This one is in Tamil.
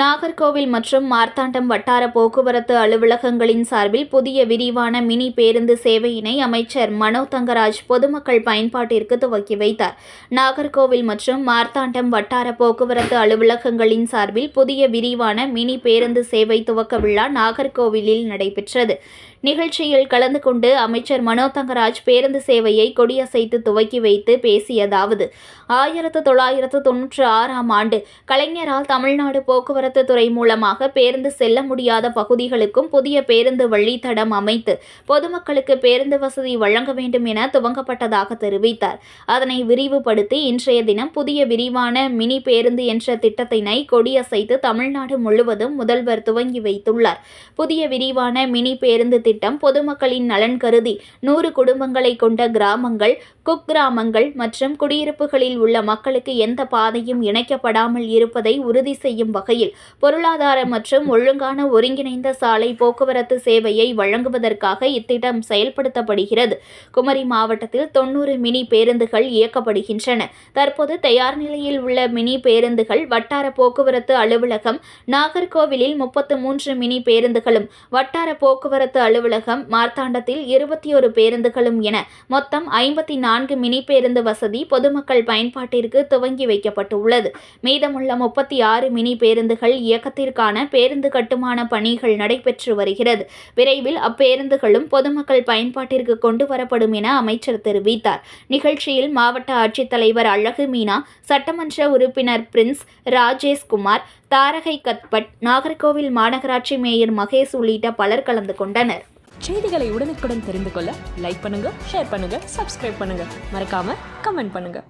நாகர்கோவில் மற்றும் மார்த்தாண்டம் வட்டார போக்குவரத்து அலுவலகங்களின் சார்பில் புதிய விரிவான மினி பேருந்து சேவையினை அமைச்சர் மனோ தங்கராஜ் பொதுமக்கள் பயன்பாட்டிற்கு துவக்கி வைத்தார். நாகர்கோவில் மற்றும் மார்த்தாண்டம் வட்டார போக்குவரத்து அலுவலகங்களின் சார்பில் புதிய விரிவான மினி பேருந்து சேவை துவக்க விழா நாகர்கோவிலில் நடைபெற்றது. நிகழ்ச்சியில் கலந்து கொண்டு அமைச்சர் மனோ தங்கராஜ் பேருந்து சேவையை கொடியசைத்து துவக்கி வைத்து பேசியதாவது ஆயிரத்து தொள்ளாயிரத்து தொன்னூற்று ஆறாம் ஆண்டு கலைஞரால் தமிழ்நாடு போக்குவரத்து துறை மூலமாக பேருந்து செல்ல முடியாத பகுதிகளுக்கும் புதிய பேருந்து வழித்தடம் அமைத்து பொதுமக்களுக்கு பேருந்து வசதி வழங்க வேண்டும் என துவங்கப்பட்டதாக தெரிவித்தார். அதனை விரிவுபடுத்தி இன்றைய தினம் புதிய விரிவான மினி பேருந்து என்ற திட்டத்தினை கொடியசைத்து தமிழ்நாடு முழுவதும் முதல்வர் துவங்கி வைத்துள்ளார். புதிய விரிவான மினி பேருந்து திட்டம் பொதுமக்களின் நலன் கருதி நூறு குடும்பங்களை கொண்ட கிராமங்கள் குக்கிராமங்கள் மற்றும் குடியிருப்புகளில் உள்ள மக்களுக்கு எந்த பாதையும் இணைக்கப்படாமல் இருப்பதை உறுதி செய்யும் வகையில் பொருளாதார மற்றும் ஒழுங்கான ஒருங்கிணைந்த சாலை போக்குவரத்து சேவையை வழங்குவதற்காக இத்திட்டம் செயல்படுத்தப்படுகிறது. குமரி மாவட்டத்தில் தொண்ணூறு மினி பேருந்துகள் இயக்கப்படுகின்றன. தற்போது தயார் நிலையில் உள்ள மினி பேருந்துகள் வட்டார போக்குவரத்து அலுவலகம் நாகர்கோவிலில் முப்பத்து மூன்று மினி பேருந்துகளும் வட்டார போக்குவரத்து அலுவலகம் மார்த்தாண்டத்தில் இருபத்தி ஒரு பேருந்துகளும் என மொத்தம் ஐம்பத்தி நான்கு மினி பேருந்து வசதி பொதுமக்கள் பயன்பாட்டிற்கு துவங்கி வைக்கப்பட்டுள்ளது. மீதமுள்ள முப்பத்தி ஆறு மினி பேருந்துகள் இயக்கத்திற்கான பேருந்து கட்டுமான பணிகள் நடைபெற்று வருகிறது. விரைவில் அப்பேருந்துகளும் பொதுமக்கள் பயன்பாட்டிற்கு கொண்டு வரப்படும் என அமைச்சர் தெரிவித்தார். நிகழ்ச்சியில் மாவட்ட ஆட்சித்தலைவர் அழகு மீனா சட்டமன்ற உறுப்பினர் பிரின்ஸ் ராஜேஷ்குமார் தாரகை கத்பட் நாகர்கோவில் மாநகராட்சி மேயர் மகேஷ் உள்ளிட்ட பலர் கலந்து கொண்டனர். செய்திகளை உடனுக்குடன் தெரிந்து கொள்ள லைக் பண்ணுங்க ஷேர் பண்ணுங்க சப்ஸ்கிரைப் பண்ணுங்க. மறக்காம கமெண்ட் பண்ணுங்க.